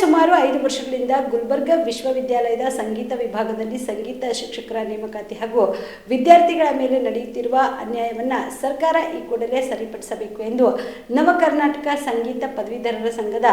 ಸುಮಾರು ಐದು ವರ್ಷಗಳಿಂದ ಗುಲ್ಬರ್ಗ ವಿಶ್ವವಿದ್ಯಾಲಯದ ಸಂಗೀತ ವಿಭಾಗದಲ್ಲಿ ಸಂಗೀತ ಶಿಕ್ಷಕರ ನೇಮಕಾತಿ ಹಾಗೂ ವಿದ್ಯಾರ್ಥಿಗಳ ಮೇಲೆ ನಡೆಯುತ್ತಿರುವ ಅನ್ಯಾಯವನ್ನು ಸರ್ಕಾರ ಈ ಕೂಡಲೇ ಸರಿಪಡಿಸಬೇಕು ಎಂದು ನವ ಕರ್ನಾಟಕ ಸಂಗೀತ ಪದವೀಧರರ ಸಂಘದ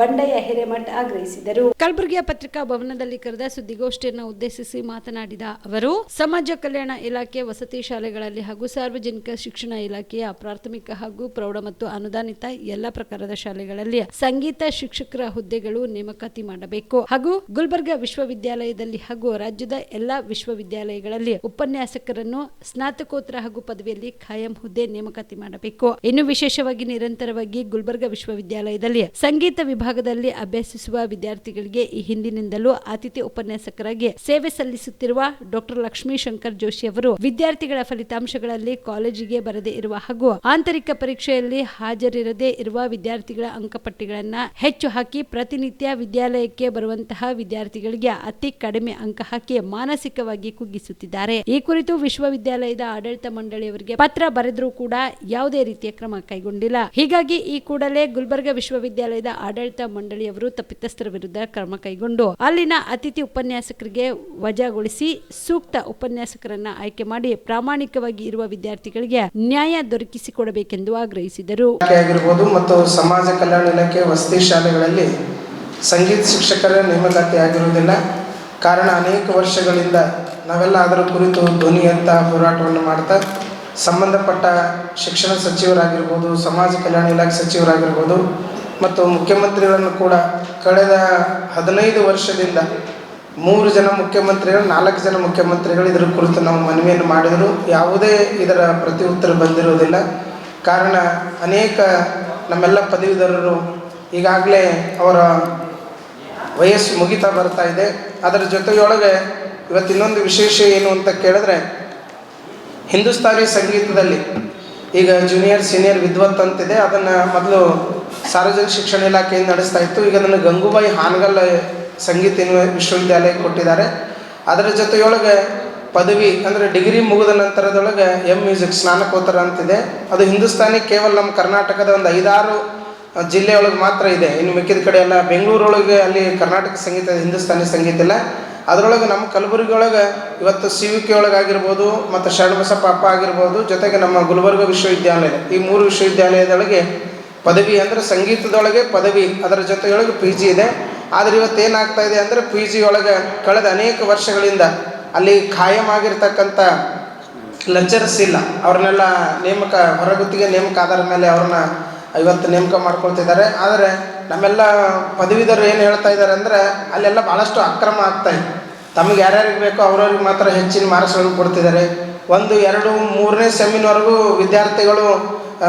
ಬಂಡಯ್ಯ ಹಿರೇಮಠ್ ಆಗ್ರಹಿಸಿದರು. ಕಲಬುರಗಿಯ ಪತ್ರಿಕಾ ಭವನದಲ್ಲಿ ಕರೆದ ಸುದ್ದಿಗೋಷ್ಠಿಯನ್ನು ಉದ್ದೇಶಿಸಿ ಮಾತನಾಡಿದ ಅವರು, ಸಮಾಜ ಕಲ್ಯಾಣ ಇಲಾಖೆ, ವಸತಿ ಶಾಲೆಗಳಲ್ಲಿ ಹಾಗೂ ಸಾರ್ವಜನಿಕ ಶಿಕ್ಷಣ ಇಲಾಖೆಯ ಪ್ರಾಥಮಿಕ ಹಾಗೂ ಪ್ರೌಢ ಮತ್ತು ಅನುದಾನಿತ ಎಲ್ಲ ಪ್ರಕಾರದ ಶಾಲೆಗಳಲ್ಲಿ ಸಂಗೀತ ಶಿಕ್ಷಕರ ಹುದ್ದೆಗಳು ನೇಮಕಾತಿ ಮಾಡಬೇಕು. ಹಾಗೂ ಗುಲ್ಬರ್ಗ ವಿಶ್ವವಿದ್ಯಾಲಯದಲ್ಲಿ ಹಾಗೂ ರಾಜ್ಯದ ಎಲ್ಲಾ ವಿಶ್ವವಿದ್ಯಾಲಯಗಳಲ್ಲಿ ಉಪನ್ಯಾಸಕರನ್ನು ಸ್ನಾತಕೋತ್ತರ ಹಾಗೂ ಪದವಿಯಲ್ಲಿ ಖಾಯಂ ಹುದ್ದೆ ನೇಮಕಾತಿ ಮಾಡಬೇಕು. ಇನ್ನು ವಿಶೇಷವಾಗಿ ನಿರಂತರವಾಗಿ ಗುಲ್ಬರ್ಗ ವಿಶ್ವವಿದ್ಯಾಲಯದಲ್ಲಿ ಸಂಗೀತ ವಿಭಾಗದಲ್ಲಿ ಅಭ್ಯಸಿಸುವ ವಿದ್ಯಾರ್ಥಿಗಳಿಗೆ ಈ ಹಿಂದಿನಿಂದಲೂ ಅತಿಥಿ ಉಪನ್ಯಾಸಕರಾಗಿ ಸೇವೆ ಸಲ್ಲಿಸುತ್ತಿರುವ ಡಾಕ್ಟರ್ ಲಕ್ಷ್ಮೀ ಶಂಕರ್ ಜೋಶಿ ಅವರು ವಿದ್ಯಾರ್ಥಿಗಳ ಫಲಿತಾಂಶಗಳಲ್ಲಿ ಕಾಲೇಜಿಗೆ ಬರದೇ ಇರುವ ಹಾಗೂ ಆಂತರಿಕ ಪರೀಕ್ಷೆಯಲ್ಲಿ ಹಾಜರಿರದೇ ಇರುವ ವಿದ್ಯಾರ್ಥಿಗಳ ಅಂಕಪಟ್ಟಿಗಳನ್ನ ಹೆಚ್ಚು ಹಾಕಿ ಪ್ರತಿನಿತ್ಯ ವಿದ್ಯಾಲಯಕ್ಕೆ ಬರುವಂತಹ ವಿದ್ಯಾರ್ಥಿಗಳಿಗೆ ಅತಿ ಕಡಿಮೆ ಅಂಕ ಹಾಕಿ ಮಾನಸಿಕವಾಗಿ ಕುಗ್ಗಿಸುತ್ತಿದ್ದಾರೆ. ಈ ಕುರಿತು ವಿಶ್ವವಿದ್ಯಾಲಯದ ಆಡಳಿತ ಮಂಡಳಿಯವರಿಗೆ ಪತ್ರ ಬರೆದರೂ ಕೂಡ ಯಾವುದೇ ರೀತಿಯ ಕ್ರಮ ಕೈಗೊಂಡಿಲ್ಲ. ಹೀಗಾಗಿ ಈ ಕೂಡಲೇ ಗುಲ್ಬರ್ಗ ವಿಶ್ವವಿದ್ಯಾಲಯದ ಆಡಳಿತ ಮಂಡಳಿಯವರು ತಪ್ಪಿತಸ್ಥರ ವಿರುದ್ಧ ಕ್ರಮ ಕೈಗೊಂಡು ಅಲ್ಲಿನ ಅತಿಥಿ ಉಪನ್ಯಾಸಕರಿಗೆ ವಜಾಗೊಳಿಸಿ ಸೂಕ್ತ ಉಪನ್ಯಾಸಕರನ್ನ ಆಯ್ಕೆ ಮಾಡಿ ಪ್ರಾಮಾಣಿಕವಾಗಿ ಇರುವ ವಿದ್ಯಾರ್ಥಿಗಳಿಗೆ ನ್ಯಾಯ ದೊರಕಿಸಿಕೊಡಬೇಕೆಂದು ಆಗ್ರಹಿಸಿದರು. ಮತ್ತು ಸಮಾಜ ಕಲ್ಯಾಣ ಇಲಾಖೆ, ವಸತಿ ಶಾಲೆಗಳಲ್ಲಿ ಸಂಗೀತ ಶಿಕ್ಷಕರ, ನೇಮಕಾತಿ ಆಗಿರುವುದಿಲ್ಲ. ಕಾರಣ ಅನೇಕ ವರ್ಷಗಳಿಂದ ನಾವೆಲ್ಲ ಅದರ ಕುರಿತು ಧ್ವನಿ ಅಂತ ಹೋರಾಟವನ್ನು ಮಾಡ್ತಾ, ಸಂಬಂಧಪಟ್ಟ ಶಿಕ್ಷಣ ಸಚಿವರಾಗಿರ್ಬೋದು, ಸಮಾಜ ಕಲ್ಯಾಣ ಇಲಾಖೆ ಸಚಿವರಾಗಿರ್ಬೋದು, ಮತ್ತು ಮುಖ್ಯಮಂತ್ರಿಗಳನ್ನು ಕೂಡ ಕಳೆದ ಹದಿನೈದು ವರ್ಷದಿಂದ ಮೂರು ಜನ ಮುಖ್ಯಮಂತ್ರಿಗಳು, ನಾಲ್ಕು ಜನ ಮುಖ್ಯಮಂತ್ರಿಗಳು ಇದರ ಕುರಿತು ನಾವು ಮನವಿಯನ್ನು ಮಾಡಿದರು. ಯಾವುದೇ ಇದರ ಪ್ರತಿ ಉತ್ತರ ಬಂದಿರುವುದಿಲ್ಲ. ಕಾರಣ ಅನೇಕ ನಮ್ಮೆಲ್ಲ ಪದವೀಧರರು ಈಗಾಗಲೇ ಅವರ ವಯಸ್ಸು ಮುಗಿತಾ ಬರ್ತಾ ಇದೆ. ಅದರ ಜೊತೆಯೊಳಗೆ ಇವತ್ತು ಇನ್ನೊಂದು ವಿಶೇಷ ಏನು ಅಂತ ಕೇಳಿದ್ರೆ, ಹಿಂದೂಸ್ತಾನಿ ಸಂಗೀತದಲ್ಲಿ ಈಗ ಜೂನಿಯರ್ ಸೀನಿಯರ್ ವಿದ್ವತ್ ಅಂತಿದೆ. ಅದನ್ನು ಮೊದಲು ಸಾರ್ವಜನಿಕ ಶಿಕ್ಷಣ ಇಲಾಖೆಯಿಂದ ನಡೆಸ್ತಾ ಇತ್ತು. ಈಗ ಅದನ್ನು ಗಂಗೂಬಾಯಿ ಹಾನಗಲ್ ಸಂಗೀತ ವಿಶ್ವವಿದ್ಯಾಲಯ ಕೊಟ್ಟಿದ್ದಾರೆ. ಅದರ ಜೊತೆಯೊಳಗೆ ಪದವಿ ಅಂದರೆ ಡಿಗ್ರಿ ಮುಗಿದ ನಂತರದೊಳಗೆ ಎಂ ಮ್ಯೂಸಿಕ್ ಸ್ನಾನಕೋತ್ತರ ಅಂತಿದೆ. ಅದು ಹಿಂದೂಸ್ತಾನಿ ಕೇವಲ ನಮ್ಮ ಕರ್ನಾಟಕದ ಒಂದು ಐದಾರು ಜಿಲ್ಲೆಯೊಳಗೆ ಮಾತ್ರ ಇದೆ. ಇನ್ನು ಮಿಕ್ಕಿದ ಕಡೆ ಎಲ್ಲ ಬೆಂಗಳೂರೊಳಗೆ ಅಲ್ಲಿ ಕರ್ನಾಟಕ ಸಂಗೀತ, ಹಿಂದೂಸ್ತಾನಿ ಸಂಗೀತ ಇಲ್ಲ. ಅದರೊಳಗೆ ನಮ್ಮ ಕಲಬುರಗಿ ಒಳಗೆ ಇವತ್ತು ಸಿ ವಿ ಕೆ ಒಳಗಾಗಿರ್ಬೋದು ಮತ್ತು ಶರಣಬಸಪ್ಪ ಅಪ್ಪ ಆಗಿರ್ಬೋದು, ಜೊತೆಗೆ ನಮ್ಮ ಗುಲ್ಬರ್ಗ ವಿಶ್ವವಿದ್ಯಾಲಯ. ಈ ಮೂರು ವಿಶ್ವವಿದ್ಯಾಲಯದೊಳಗೆ ಪದವಿ ಅಂದರೆ ಸಂಗೀತದೊಳಗೆ ಪದವಿ, ಅದರ ಜೊತೆಯೊಳಗೆ ಪಿ ಜಿ ಇದೆ. ಆದರೆ ಇವತ್ತು ಏನಾಗ್ತಾ ಇದೆ ಅಂದರೆ ಪಿ ಜಿ ಒಳಗೆ ಕಳೆದ ಅನೇಕ ವರ್ಷಗಳಿಂದ ಅಲ್ಲಿ ಖಾಯಂ ಆಗಿರ್ತಕ್ಕಂಥ ಲೆಕ್ಚರ್ಸ್ ಇಲ್ಲ. ಅವ್ರನ್ನೆಲ್ಲ ನೇಮಕ ಹೊರಗುತ್ತಿಗೆ ನೇಮಕ ಆಧಾರದ ಮೇಲೆ ಅವ್ರನ್ನ ಇವತ್ತು ನೇಮಕ ಮಾಡ್ಕೊಳ್ತಿದ್ದಾರೆ. ಆದರೆ ನಮ್ಮೆಲ್ಲ ಪದವೀಧರು ಏನು ಹೇಳ್ತಾ ಇದ್ದಾರೆ ಅಂದರೆ ಅಲ್ಲೆಲ್ಲ ಭಾಳಷ್ಟು ಅಕ್ರಮ ಆಗ್ತಾ ಇದೆ. ತಮಗೆ ಯಾರ್ಯಾರಿಗೆ ಬೇಕೋ ಅವ್ರವ್ರಿಗೆ ಮಾತ್ರ ಹೆಚ್ಚಿನ ಮಾರ್ಕ್ಸ್ಗಳನ್ನು ಕೊಡ್ತಿದ್ದಾರೆ. ಒಂದು, ಎರಡು, ಮೂರನೇ ಸೆಮ್ಮಿನವರೆಗೂ ವಿದ್ಯಾರ್ಥಿಗಳು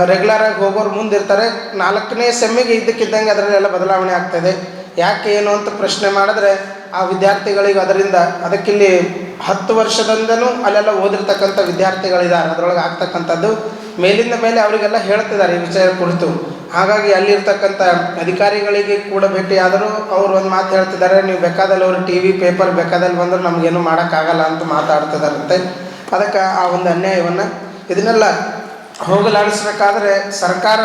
ರೆಗ್ಯುಲರ್ ಆಗಿ ಹೋಗೋರು ಮುಂದಿರ್ತಾರೆ. ನಾಲ್ಕನೇ ಸೆಮ್ಮಿಗೆ ಇದ್ದಕ್ಕಿದ್ದಂಗೆ ಅದರಲ್ಲೆಲ್ಲ ಬದಲಾವಣೆ ಆಗ್ತಾಯಿದೆ ಯಾಕೆ ಏನು ಅಂತ ಪ್ರಶ್ನೆ ಮಾಡಿದ್ರೆ ಆ ವಿದ್ಯಾರ್ಥಿಗಳಿಗೆ ಅದರಿಂದ ಅದಕ್ಕಿಲ್ಲಿ ಹತ್ತು ವರ್ಷದಿಂದನೂ ಅಲ್ಲೆಲ್ಲ ಓದಿರ್ತಕ್ಕಂಥ ವಿದ್ಯಾರ್ಥಿಗಳಿದ್ದಾರೆ. ಅದರೊಳಗೆ ಆಗ್ತಕ್ಕಂಥದ್ದು ಮೇಲಿಂದ ಮೇಲೆ ಅವರಿಗೆಲ್ಲ ಹೇಳ್ತಿದ್ದಾರೆ ಈ ವಿಷಯ ಕುರಿತು. ಹಾಗಾಗಿ ಅಲ್ಲಿರ್ತಕ್ಕಂಥ ಅಧಿಕಾರಿಗಳಿಗೆ ಕೂಡ ಭೇಟಿಯಾದರೂ ಅವ್ರು ಒಂದು ಮಾತು ಹೇಳ್ತಿದ್ದಾರೆ, ನೀವು ಬೇಕಾದಲ್ಲಿ ಅವರು ಟಿ ವಿ, ಪೇಪರ್ ಬೇಕಾದಲ್ಲಿ ಬಂದರೂ ನಮಗೇನು ಮಾಡೋಕ್ಕಾಗಲ್ಲ ಅಂತ ಮಾತಾಡ್ತಿದ್ದಾರಂತೆ. ಅದಕ್ಕೆ ಆ ಒಂದು ಅನ್ಯಾಯವನ್ನು ಇದನ್ನೆಲ್ಲ ಹೋಗಲಾಡಿಸ್ಬೇಕಾದ್ರೆ ಸರ್ಕಾರ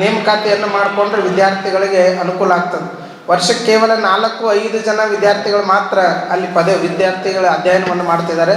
ನೇಮಕಾತಿಯನ್ನು ಮಾಡಿಕೊಂಡ್ರೆ ವಿದ್ಯಾರ್ಥಿಗಳಿಗೆ ಅನುಕೂಲ ಆಗ್ತದೆ. ವರ್ಷಕ್ಕೆ ಕೇವಲ ನಾಲ್ಕು, ಐದು ಜನ ವಿದ್ಯಾರ್ಥಿಗಳು ಮಾತ್ರ ಅಲ್ಲಿ ಪದವಿ, ವಿದ್ಯಾರ್ಥಿಗಳ ಅಧ್ಯಯನವನ್ನು ಮಾಡ್ತಿದ್ದಾರೆ.